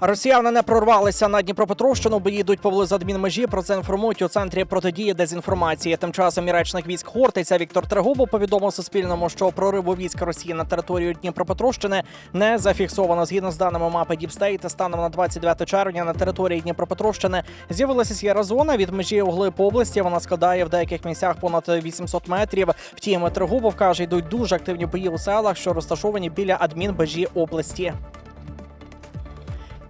Росіяни не прорвалися на Дніпропетровщину, бо їдуть поблизу адмінмежі. Про це інформують у центрі протидії дезінформації. Тим часом і речник військ Хортиця Віктор Трегубов повідомив Суспільному, що прориву військ Росії на територію Дніпропетровщини не зафіксовано. Згідно з даними мапи Діпстейт, станом на 29 червня на території Дніпропетровщини з'явилася сіра зона від межі у глиб області. Вона складає в деяких місцях понад 800 метрів. Втім, Трегубов каже, йдуть дуже активні бої у селах, що розташовані біля адмінбежі області.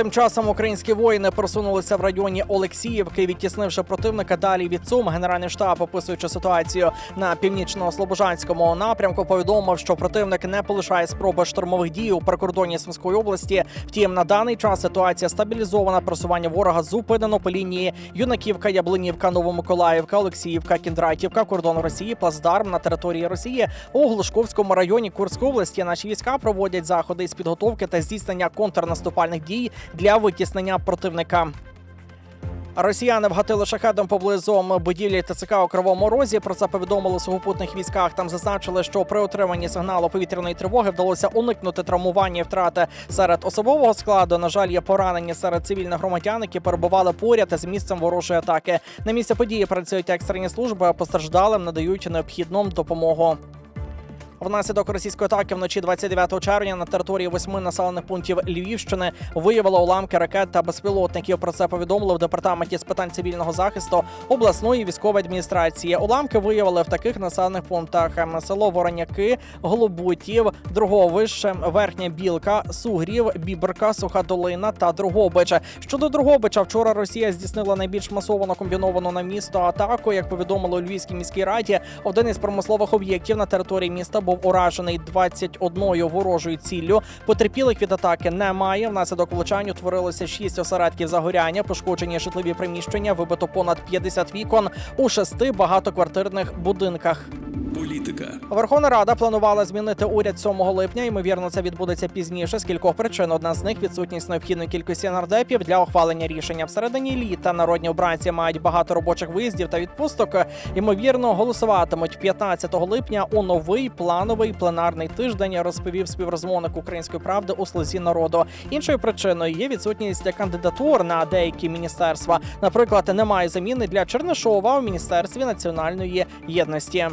Тим часом українські воїни просунулися в районі Олексіївки, відтіснивши противника далі від Сум. Генеральний штаб, описуючи ситуацію на північно-слобожанському напрямку, повідомив, що противник не полишає спроби штурмових дій у прикордонні Сумської області. Втім, на даний час ситуація стабілізована. Просування ворога зупинено по лінії Юнаківка, Яблинівка, Новомиколаївка, Олексіївка, Кіндратівка, кордон Росії, плацдарм на території Росії у Глушковському районі Курської області. Наші війська проводять заходи з підготовки та здійснення контрнаступальних дій для витіснення противника. Росіяни вгатили шахедом поблизу будівлі ТЦК у Кривому Розі. Про це повідомили у сухопутних військах. Там зазначили, що при отриманні сигналу повітряної тривоги вдалося уникнути травмування і втрати серед особового складу. На жаль, є поранені серед цивільних громадян, які перебували поряд з місцем ворожої атаки. На місці події працюють екстрені служби, а постраждалим надають необхідну допомогу. Внаслідок російської атаки вночі 29 червня на території восьми населених пунктів Львівщини виявило уламки ракет та безпілотників. Про це повідомили в департаменті з питань цивільного захисту обласної військової адміністрації. Уламки виявили в таких населених пунктах: село Вороняки, Голубутів, Друговище, Верхня Білка, Сугрів, Біберка, Суха Долина та Другобич. Щодо Другобича, вчора Росія здійснила найбільш масовану комбіновану на місто атаку. Як повідомили у Львівській міській раді, один із промислових об'єктів на території міста був уражений 21 ворожою ціллю. Потерпілих від атаки немає. Внаслідок влучань утворилося 6 осередків загоряння, пошкоджені житлові приміщення, вибито понад 50 вікон у шести багатоквартирних будинках. Політика, Верховна Рада планувала змінити уряд 7 липня. Ймовірно, це відбудеться пізніше. З кількох причин одна з них відсутність необхідної кількості нардепів для ухвалення рішення. Всередині літа народні обранці мають багато робочих виїздів та відпусток. Ймовірно, голосуватимуть 15 липня у новий плановий пленарний тиждень. Розповів співрозмовник української правди у слузі народу. Іншою причиною є відсутність кандидатур на деякі міністерства. Наприклад, немає заміни для Чернишова у міністерстві національної єдності.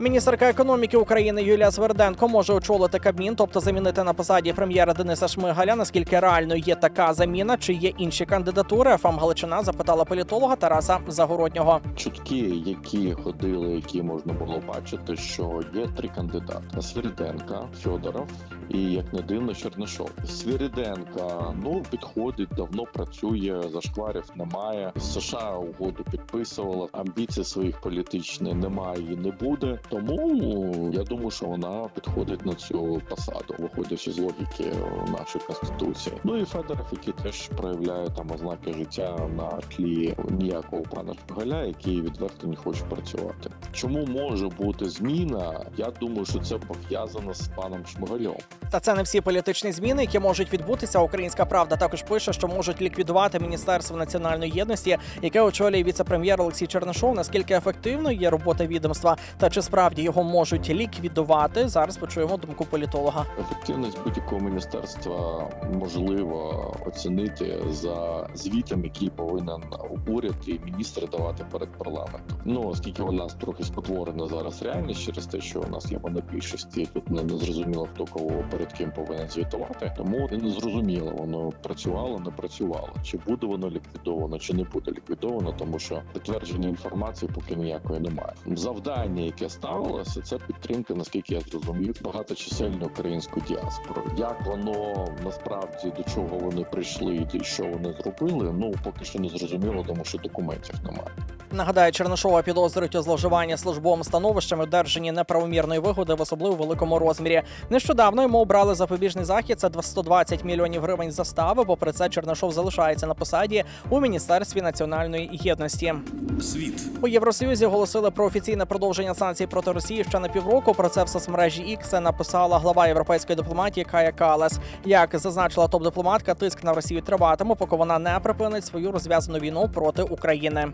Міністерка економіки України Юлія Сверденко може очолити Кабмін, тобто замінити на посаді прем'єра Дениса Шмигаля. Наскільки реально є така заміна? Чи є інші кандидатури? ФАМ Галичина запитала політолога Тараса Загороднього. чутки, які ходили, які можна було бачити, що є три кандидати: Свириденка, Федоров і як не дивно, Чернишов. Свириденка ну підходить, давно працює, зашкварів немає. США угоду підписувала. Амбіцій своїх політичних немає і не буде. Тому я думаю, що вона підходить на цю посаду, виходячи з логіки нашої конституції. Ну і Федоров, який теж проявляє там ознаки життя на тлі ніякого пана Шмигаля, який відверто не хоче працювати. Чому може бути зміна? Я думаю, що це пов'язано з паном Шмигалем. Та це не всі політичні зміни, які можуть відбутися. Українська правда також пише, що можуть ліквідувати Міністерство національної єдності, яке очолює віце-прем'єр Олексій Чернишов. Наскільки ефективною є робота відомства, та чи справді його можуть ліквідувати? Зараз почуємо думку політолога. Ефективність будь-якого міністерства можливо оцінити за звітом, який повинен уряд і міністр давати перед парламентом. Ну оскільки вона трохи спотворена зараз реальність через те, що у нас є монобільшість, і тут не зрозуміло хто кого перед ким повинен звітувати. Тому не зрозуміло, воно працювало, не працювало. Чи буде воно ліквідовано, чи не буде ліквідовано, тому що підтвердження інформації поки ніякої немає. Завдання, яке ставилося, це підтримка, наскільки я зрозумів, багаточисельну українську діаспору. Як воно насправді до чого вони прийшли і що вони зробили? Ну поки що не зрозуміло, тому що документів немає. Нагадаю, Чернишова підозрюють у зловживанні службовим становищем, одержанні неправомірної вигоди в особливо великому розмірі. Нещодавно йому обрали запобіжний захід. Це 120 мільйонів гривень застави. Попри це, Чернишов залишається на посаді у міністерстві національної єдності. світ, У Євросоюзі оголосили про офіційне продовження санкцій проти Росії ще на півроку. Про це в соцмережі X написала глава європейської дипломатії Кая Калес. Як зазначила топ-дипломатка, тиск на Росію триватиме, поки вона не припинить свою розв'язану війну проти України.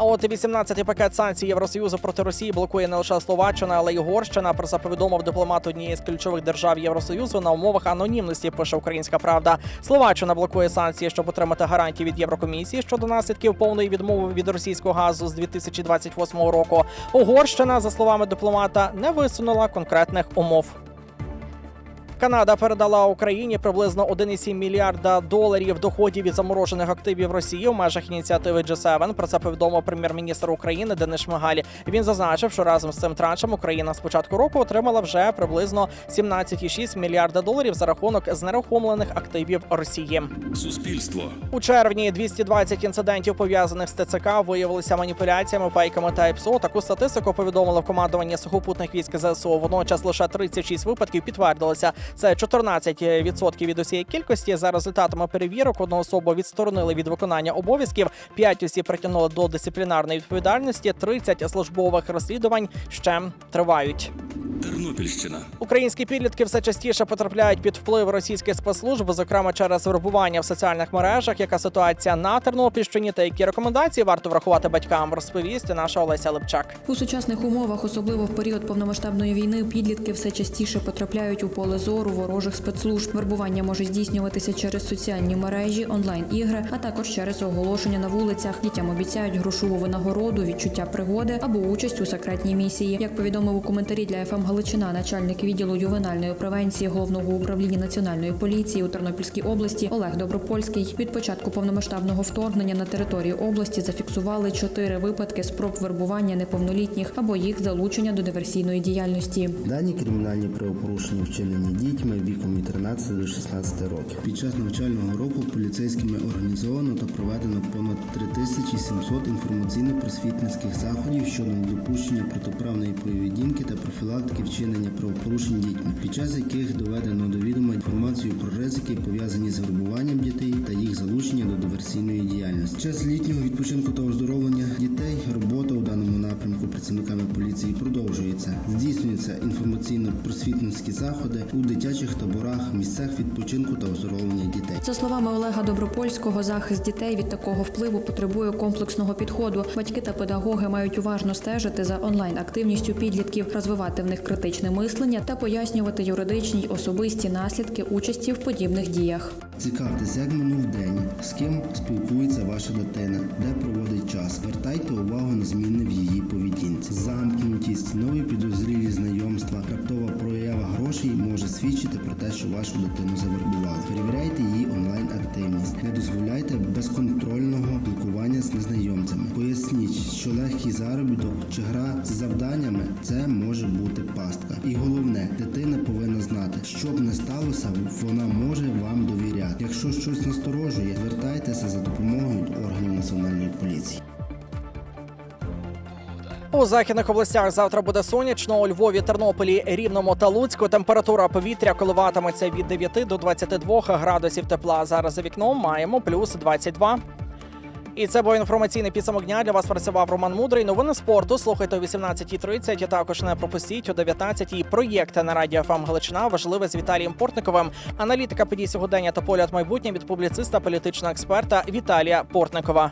А от 18-й пакет санкцій Євросоюзу проти Росії блокує не лише Словаччина, але й Угорщина. Про це повідомив дипломат однієї з ключових держав Євросоюзу на умовах анонімності. Пише Українська Правда. Словаччина блокує санкції, щоб отримати гарантії від Єврокомісії щодо наслідків повної відмови від російського газу з 2028 року. Угорщина, за словами дипломата, не висунула конкретних умов. Канада передала Україні приблизно 1,7 мільярда доларів доходів від заморожених активів Росії в межах ініціативи G7. Про це повідомив прем'єр-міністр України Денис Шмигаль. Він зазначив, що разом з цим траншем Україна з початку року отримала вже приблизно 17,6 мільярда доларів за рахунок знерухомлених активів Росії. Суспільство. У червні 220 інцидентів пов'язаних з ТЦК виявилися маніпуляціями, фейками та ІПСО. Таку статистику повідомили в командуванні сухопутних військ ЗСУ. Водночас лише 36 випадків підтвердилися. Це 14% від усієї кількості. За результатами перевірок одну особу відсторонили від виконання обов'язків. 5 осіб притягнули до дисциплінарної відповідальності. 30 службових розслідувань ще тривають. Тернопільщина. Українські підлітки все частіше потрапляють під вплив російських спецслужб, зокрема через вербування в соціальних мережах. Яка ситуація на Тернопільщині та які рекомендації варто врахувати батькам? Розповість наша Олеся Липчак. У сучасних умовах, особливо в період повномасштабної війни, підлітки все частіше потрапляють у поле зору ворожих спецслужб. Вербування може здійснюватися через соціальні мережі, онлайн-ігри, а також через оголошення на вулицях. Дітям обіцяють грошову винагороду, відчуття пригоди або участь у секретній місії. Як повідомив у коментарі для ФМ Галичина, начальник відділу ювенальної превенції головного управління національної поліції у Тернопільській області Олег Добропольський. Від початку повномасштабного вторгнення на територію області зафіксували чотири випадки спроб вербування неповнолітніх або їх залучення до диверсійної діяльності. Дані кримінальні правопорушення вчинені дітьми віком від 13 до 16 років. Під час навчального року поліцейськими організовано та проведено понад 3700 інформаційно-просвітницьких заходів щодо недопущення протиправної поведінки та профілактики вчинення правопорушень дітьми, під час яких доведено до відома інформацію про ризики, пов'язані з вербуванням дітей та їх залучення до диверсійної діяльності. Час літнього відпочинку та оздоровлення дітей робота у даному напрямку працівниками поліції продовжується. Здійснюються інформаційно-просвітницькі заходи у дитячих таборах, місцях відпочинку та оздоровлення дітей. За словами Олега Добропольського, захист дітей від такого впливу потребує комплексного підходу. Батьки та педагоги мають уважно стежити за онлайн активністю підлітків, розвивати в них критичне мислення та пояснювати юридичні особисті наслідки участі в подібних діях. Цікавтесь, як минув день, з ким спілкується ваша дитина, де проводить час. Звертайте увагу на зміни в її поведінці. Замкнутість, нові підозрілі знайомства, раптова проява грошей може свідчити про те, що вашу дитину завербували. Перевіряйте її онлайн активність. Не дозволяйте безконтрольного спілкування з незнайомцями. Поясніть, що легкий заробіток чи гра з завданнями це може бути пастка. І головне, дитина повинна знати, що б не сталося, вона може вам довіряти. Якщо щось насторожує, звертайтеся за допомогою органів національної поліції. У західних областях завтра буде сонячно. У Львові, Тернополі, Рівному та Луцьку температура повітря коливатиметься від 9 до 22 градусів тепла. Зараз за вікном маємо плюс 22. І це був інформаційний підсумок дня. Для вас працював Роман Мудрий. Новини спорту слухайте о 18.30. Також не пропустіть о 19.00 проєкти на радіо ФМ Галичина. Важливе з Віталієм Портниковим. Аналітика подій сьогодення та погляд майбутнє від публіциста, політичного експерта Віталія Портникова.